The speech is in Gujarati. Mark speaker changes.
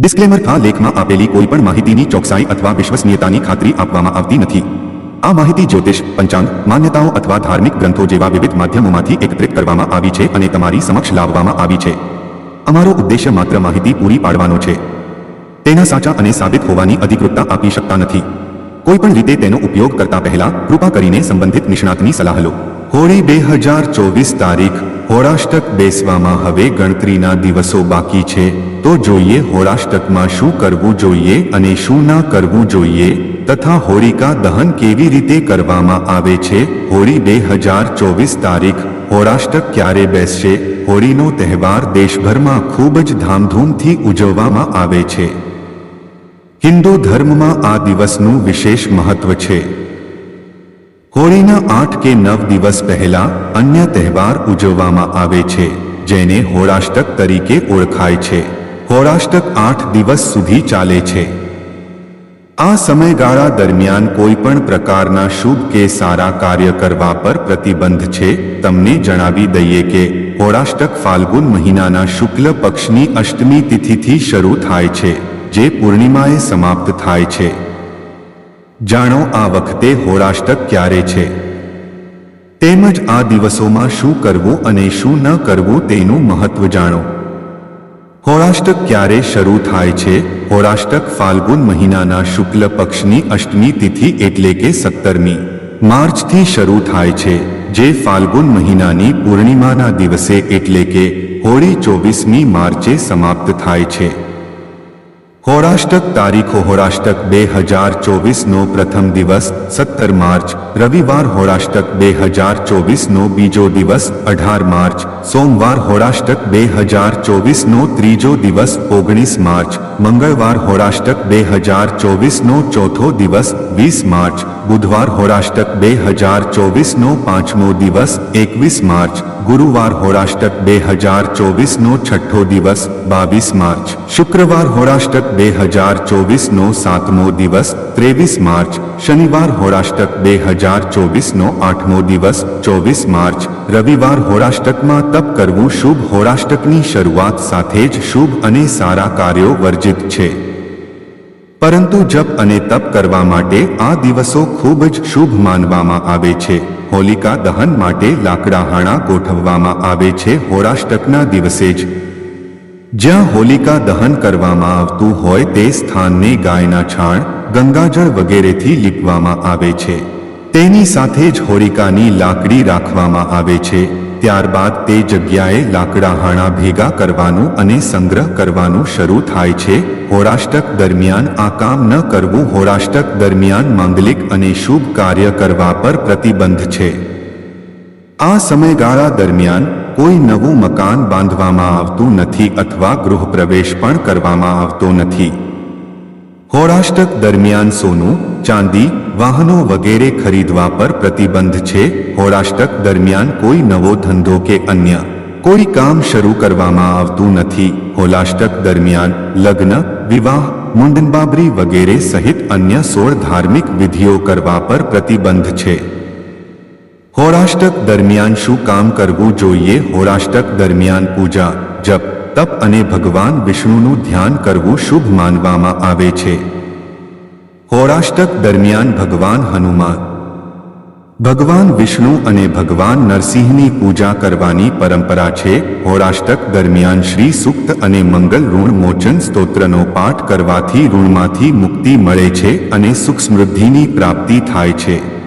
Speaker 1: ડિસ્ક્લેમર આ લેખમાં આપેલી કોઈપણ માહિતીની ચોકસાઈ અથવા વિશ્વસનીયતાની ખાતરી આપવામાં આવતી નથી. આ માહિતી જ્યોતિષ, પંચાંગ, માન્યતાઓ અથવા ધાર્મિક ગ્રંથો જેવા વિવિધ માધ્યમોમાંથી એકત્રિત કરવામાં આવી છે અને તમારી સમક્ષ લાવવામાં આવી છે. અમારો ઉદ્દેશ્ય માત્ર માહિતી પૂરી પાડવાનો છે. તેના સાચા અને સાબિત હોવાની અધિકૃતતા આપી શકતા નથી. કોઈપણ રીતે તેનો ઉપયોગ કરતા પહેલા કૃપા કરીને સંબંધિત નિષ્ણાતની સલાહ લો. હોળી બે હજાર ચોવીસ તારીખ હોળાષ્ટક બેસવામાં હવે ગણતરીના દિવસો બાકી છે. તો જોઈએ હોળાષ્ટકમાં શું કરવું જોઈએ અને શું ના કરવું જોઈએ તથા હોળિકા દહન કેવી રીતે કરવામાં આવે છે. હોળી બે હજાર ચોવીસ તારીખ, હોળાષ્ટક ક્યારે બેસશે? હોળીનો તહેવાર દેશભરમાં ખૂબ જ ધામધૂમથી ઉજવવામાં આવે છે. હિન્દુ ધર્મમાં આ દિવસનું વિશેષ મહત્વ છે. હોળીના આઠ કે નવ દિવસ પહેલા અન્ય તહેવાર ઉજવવામાં આવે છે, જેને હોળાષ્ટક તરીકે ઓળખાય છે. હોળાષ્ટક આઠ દિવસ સુધી ચાલે છે. આ સમયગાળા દરમિયાન કોઈપણ પ્રકારના શુભ કે સારા કાર્ય કરવા પર પ્રતિબંધ છે. તમને જણાવી દઈએ કે હોળાષ્ટક ફાલ્ગુન મહિનાના શુક્લ પક્ષની અષ્ટમી તિથિથી શરૂ થાય છે, જે પૂર્ણિમાએ સમાપ્ત થાય છે. જાણો આ વખતે હોળાષ્ટક ક્યારે છે? તેમજ આ દિવસોમાં શું કરવું અને શું ન કરવું તેનું મહત્વ જાણો. હોળાષ્ટક ક્યારે શરૂ થાય છે? હોળાષ્ટક ફાલ્ગુન મહિનાના શુક્લ પક્ષની અષ્ટમી તિથિ એટલે કે સત્તરમી માર્ચથી શરૂ થાય છે, જે ફાલ્ગુન મહિનાની પૂર્ણિમાના દિવસે એટલે કે હોળી ચોવીસમી માર્ચે સમાપ્ત થાય છે. હોળાષ્ટક તારીખો હોળાષ્ટક બે હજાર ચોવીસનો પ્રથમ દિવસ સત્તર માર્ચ રવિવાર હોળાષ્ટક બે હજાર ચોવીસનો બીજો દિવસ અઢાર માર્ચ સોમવાર હોળાષ્ટક બે હજાર ચોવીસનો ત્રીજો દિવસ ઓગણીસ માર્ચ મંગળવાર હોળાષ્ટક બે હજાર ચોવીસનો ચોથો દિવસ વીસ માર્ચ બુધવાર હોળાષ્ટક બે હજાર ચોવીસનો પાંચમો દિવસ એકવીસ માર્ચ ગુરુવાર હોળાષ્ટક બે હજાર ચોવીસનો છઠ્ઠો દિવસ બાવીસ માર્ચ શુક્રવાર બે હજાર ચોવીસનો સાતમો દિવસ, ત્રેવીસ માર્ચ, શનિવાર હોરાષ્ટક બે હજાર ચોવીસનો આઠમો દિવસ, ચોવીસ માર્ચ, રવિવાર હોરાષ્ટકમાં તપ કરવું શુભ હોરાષ્ટકની શરૂઆત સાથે જ શુભ અને સારા કાર્યો વર્જિત છે. પરંતુ જપ અને તપ કરવા માટે આ દિવસો ખૂબ જ શુભ માનવામાં આવે છે. હોલિકા દહન માટે લાકડા હાણા ગોઠવવામાં આવે છે હોરાષ્ટકના દિવસે જ. જ્યાં હોલિકા દહન કરવામાં આવતું હોય તે સ્થાનને ગાયના છાણ, ગંગાજળ વગેરેથી લીપવામાં આવે છે. તેની સાથે જ હોલિકાની લાકડી રાખવામાં આવે છે. ત્યારબાદ તે જગ્યાએ લાકડાહાણા ભેગા કરવાનું અને સંગ્રહ કરવાનું શરૂ થાય છે. હોરાષ્ટક દરમિયાન આ કામ ન કરવું હોરાષ્ટક દરમિયાન માંગલિક અને શુભ કાર્ય કરવા પર પ્રતિબંધ છે. આ સમયગાળા દરમિયાન કોઈ નવું મકાન બાંધવામાં આવતું નથી અથવા ગૃહપ્રવેશ પણ કરવામાં આવતો નથી. હોળાષ્ટક દરમિયાન સોનું, ચાંદી, વાહનો વગેરે ખરીદવા પર પ્રતિબંધ છે. હોળાષ્ટક દરમિયાન કોઈ નવો ધંધો કે અન્ય કોઈ કામ શરૂ કરવામાં આવતું નથી. હોલાષ્ટક દરમિયાન લગ્ન, વિવાહ, મુંડનબાબરી વગેરે સહિત અન્ય સોળ ધાર્મિક વિધિઓ કરવા પર પ્રતિબંધ છે. હોળાષ્ટક દરમિયાન શું કામ કરવું જોઈએ? હોળાષ્ટક દરમિયાન પૂજા, જપ, તપ અને ભગવાન વિષ્ણુનું ધ્યાન કરવું શુભ માનવામાં આવે છે. હોળાષ્ટક દરમિયાન ભગવાન હનુમાન. ભગવાન વિષ્ણુ અને ભગવાન નરસિંહની પૂજા કરવાની પરંપરા છે. હોળાષ્ટક દરમિયાન શ્રી સુક્ત અને મંગલ ઋણ મોચન સ્તોત્રનો પાઠ કરવાથી ઋણમાંથી મુક્તિ મળે છે અને સુખ સમૃદ્ધિની પ્રાપ્તિ થાય છે.